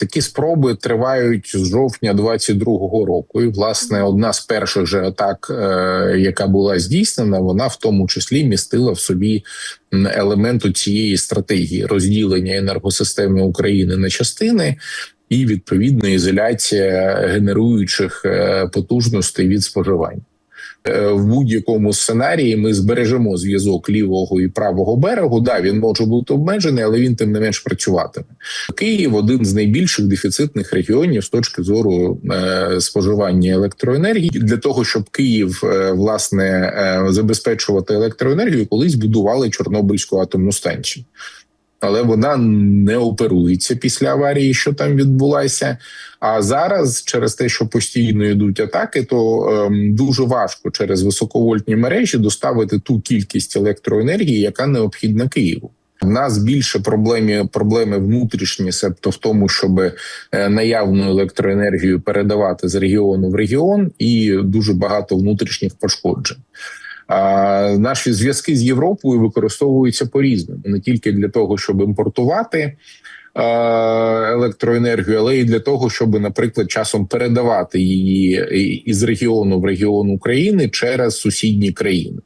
Такі спроби тривають з жовтня 22-го року. І власне одна з перших же атак, е, яка була здійснена, вона в тому числі містила в собі елементу цієї стратегії розділення енергосистеми України на частини. І відповідно ізоляція генеруючих е, потужностей від споживання. Е, В будь-якому сценарії ми збережемо зв'язок лівого і правого берегу. Да, він може бути обмежений, але він тим не менш працюватиме. Київ один з найбільших дефіцитних регіонів з точки зору е, споживання електроенергії. Для того щоб Київ е, власне забезпечувати електроенергію, колись будували Чорнобильську атомну станцію. Але вона не оперується після аварії, що там відбулася. А зараз, через те, що постійно йдуть атаки, то ем, дуже важко через високовольтні мережі доставити ту кількість електроенергії, яка необхідна Києву. В нас більше проблеми проблеми внутрішні, себто в тому, щоб е, наявну електроенергію передавати з регіону в регіон, і дуже багато внутрішніх пошкоджень. Наші зв'язки з Європою використовуються по різному не тільки для того, щоб імпортувати е, електроенергію, але й для того, щоб, наприклад, часом передавати її із регіону в регіон України через сусідні країни.